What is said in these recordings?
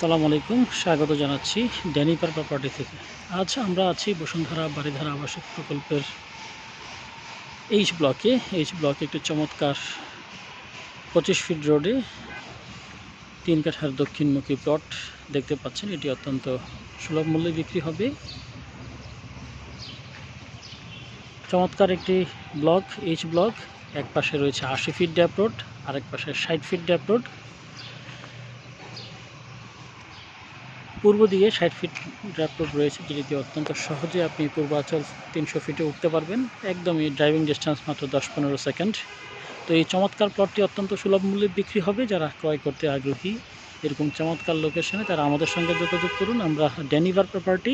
আসসালামু আলাইকুম, স্বাগত জানাচ্ছি ড্যানিপার প্রপার্টি থেকে। আজ আমরা আছি বসুন্ধরা বাড়িধারা আবাসিক প্রকল্পের এইচ ব্লকে এইচ ব্লকে একটি চমৎকার পঁচিশ ফিট রোডে তিন কাঠার দক্ষিণমুখী প্লট দেখতে পাচ্ছেন। এটি অত্যন্ত সুলভ মূল্যে বিক্রি হবে। চমৎকার একটি ব্লক এইচ ব্লক এক পাশে রয়েছে আশি ফিট ড্যাপ রোড আরেক পাশে ষাট ফিট ড্যাপ রোড পূর্ব দিকে ষাট ফিট ড্রাপ রোড রয়েছে যেটি অত্যন্ত সহজে আপনি পূর্বাচল তিনশো ফিটে উঠতে পারবেন। একদমই ড্রাইভিং ডিস্টেন্স মাত্র দশ পনেরো সেকেন্ড তো এই চমৎকার প্লটটি অত্যন্ত সুলভ মূল্যে বিক্রি হবে, যারা ক্রয় করতে আগ্রহী। এরকম চমৎকার লোকেশনে তারা আমাদের সঙ্গে যোগাযোগ করুন। আমরা ড্যানিভার প্রপার্টি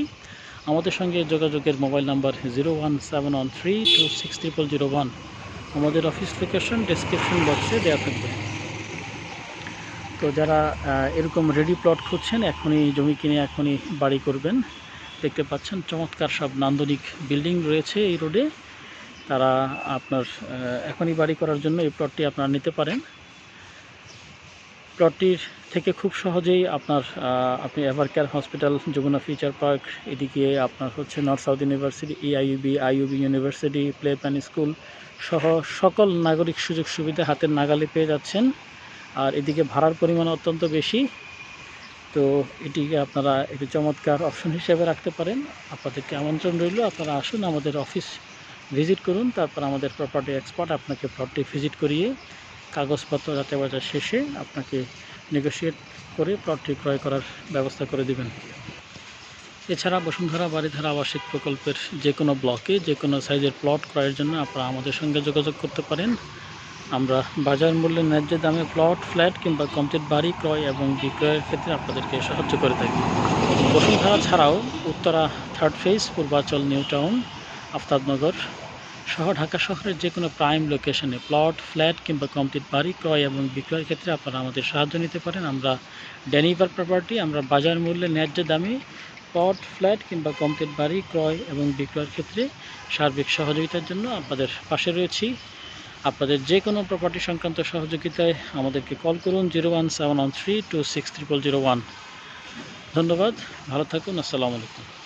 আমাদের সঙ্গে যোগাযোগের mobile number zero one seven one three two six triple zero one আমাদের অফিস লোকেশন ডেসক্রিপশন বক্সে দেওয়া থাকবে। তো যারা এরকম রেডি প্লট খুঁজছেন, এখনই জমি কিনে এখনই বাড়ি করবেন। দেখতে পাচ্ছেন চমৎকার সব নান্দনিক বিল্ডিং রয়েছে এই রোডে তারা আপনার এখনই বাড়ি করার জন্য এই প্লটটি আপনারা নিতে পারেন। প্লটটির থেকে খুব সহজেই আপনার আপনি Evercare hospital Jamuna Future Park, এদিকে আপনার হচ্ছে North South University EIUB IUB University Play Pen school সহ সকল নাগরিক সুযোগ সুবিধা হাতের নাগালে পেয়ে যাচ্ছেন। আর এদিকে ভাড়ার পরিমাণ অত্যন্ত বেশি। তো এটিকে আপনারা একটি চমৎকার অপশন হিসেবে রাখতে পারেন। আপনাদেরকে আমন্ত্রণ রইল, আপনারা আসুন আমাদের অফিস ভিজিট করুন, তারপর আমাদের প্রপার্টি এক্সপার্ট আপনাকে প্লটটি ভিজিট করিয়ে কাগজপত্র যাতে বাজার শেষে আপনাকে নেগোশিয়েট করে প্লটটি ক্রয় করার ব্যবস্থা করে দিবেন। এছাড়া বসুন্ধরা বাড়িধারা আবাসিক প্রকল্পের যে কোনো ব্লকে যে কোনো সাইজের প্লট ক্রয়ের জন্য আপনারা আমাদের সঙ্গে যোগাযোগ করতে পারেন। আমরা বাজার মূল্যে ন্যায্য দামে প্লট, ফ্ল্যাট কিংবা কমপ্লিট বাড়ি ক্রয় এবং বিক্রয়ের ক্ষেত্রে আপনাদেরকে সাহায্য করে থাকি। বসুন্ধরা ছাড়াও Uttara third phase, Purbachal, new town, Aftabnagar সহ ঢাকা শহরের যে কোনো প্রাইম লোকেশনে প্লট, ফ্ল্যাট কিংবা কমপ্লিট বাড়ি ক্রয় এবং বিক্রয়ের ক্ষেত্রে আপনারা আমাদের সাহায্য নিতে পারেন। আমরা ড্যানিভার প্রপার্টি, আমরা বাজার মূল্যে ন্যায্য দামে প্লট, ফ্ল্যাট কিংবা কমপ্লিট বাড়ি ক্রয় এবং বিক্রয়ের ক্ষেত্রে সার্বিক সহযোগিতার জন্য আপনাদের পাশে রয়েছি। আপনাদের যে কোনো প্রপার্টি সংক্রান্ত সহযোগিতায় আমাদেরকে কল করুন zero one seven one three two six triple zero one ধন্যবাদ, ভালো থাকুন, আসসালামু আলাইকুম।